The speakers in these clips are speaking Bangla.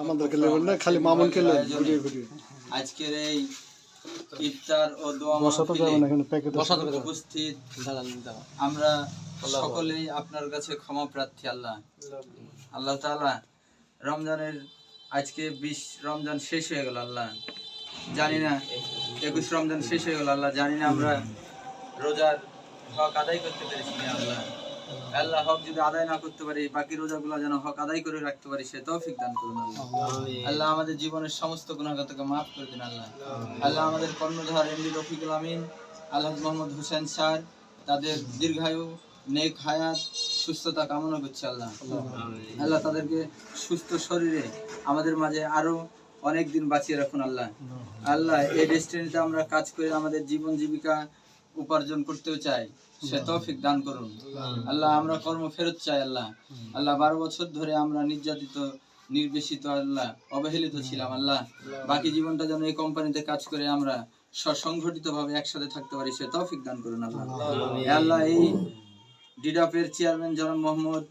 আমাদেরকে নেবেন না খালি মামুনকে ঘুরিয়ে ঘুরিয়ে। আজকের এই ইফতার ও দোয়া উপস্থিত। আমরা সকলেই আপনার কাছে ক্ষমা প্রার্থী আল্লাহ। আল্লাহ তাআলা রমজানের আজকে বিশ রমজান শেষ হয়ে গেল আল্লাহ। জানি না একুশ রমজান শেষ হয়ে গেল আল্লাহ। জানি না আমরা রোজার হক আদায় করতে পেরেছি আল্লাহ। আল্লাহ হক যদি আদায় না করতে পারি বাকি রোজাগুলো যেন হক আদায় করে রাখতে পারি সে তৌফিক দান করুন আল্লাহ। আল্লাহ আমাদের জীবনের সমস্ত গুণাগতকে মাফ করে দিন আল্লাহ। আল্লাহ আমাদের কর্ণধার এমডি রফিকুল আমিন আল্লাহ মোহাম্মদ হোসেন স্যার তাদের দীর্ঘায়ু নেক হায়াত সুস্থতা কামনা করছে আল্লাহ। আল্লাহ তাদেরকে সুস্থ শরীরে আমাদের মাঝে আরও অনেক দিন বাঁচিয়ে রাখুন আল্লাহ। আল্লাহ এই ডেস্টিনিতে আমরা কাজ করে আমাদের জীবন জীবিকা উপার্জন করতেও চাই সে তৌফিক দান করুন। আল্লাহ আমরা কর্ম ফেরত চাই আল্লাহ। আল্লাহ বারো বছর ধরে আমরা নির্যাতিত নির্বেশিত আল্লাহ অবহেলিত ছিলাম আল্লাহ। বাকি জীবনটা যেন এই কোম্পানিতে কাজ করে আমরা সসংগঠিত ভাবে একসাথে থাকতে পারি সে তৌফিক দান করুন আল্লাহ। আল্লাহ এই ডিডাপের চেয়ারম্যান জনাব মোহাম্মদ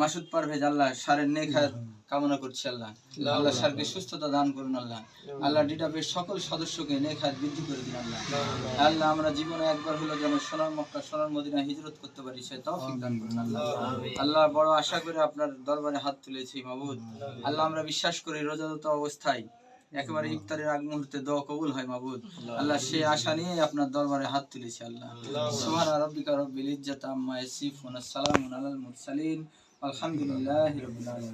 মাসুদ পারভেজ আল্লাহ সারের নেখার কামনা করছি আল্লাহ। আল্লাহ সারকে সুস্থতা দান করুন আল্লাহ। আল্লাহ ডিডাপের সকল সদস্যকে নেখার বৃদ্ধি করে দিন আল্লাহ। আল্লাহ আমরা জীবনে একবার হলো যেন সোনার মক্কা সোনার মদিনা হিজরত করতে পারি সে তৌফিক দান করুন আল্লাহ। আল্লাহ বড় আশা করে আপনার দরবারে হাত তুলেছি মাবুদ। আল্লাহ আমরা বিশ্বাস করি রোজারত অবস্থায় একেবারে ইফতারের আগ মুহূর্তে দোয়া কবুল হয় মাবুদ। আল্লাহ সেই আশা নিয়ে আপনার দরবারে হাত তুলেছি আল্লাহ। সুবহান রাব্বিকা রব্বিল ইজ্জাতি আম্মা ইয়াসিফুন। আসসালামু আলাল মুরসালিন। Alhamdulillahirrahmanirrahim.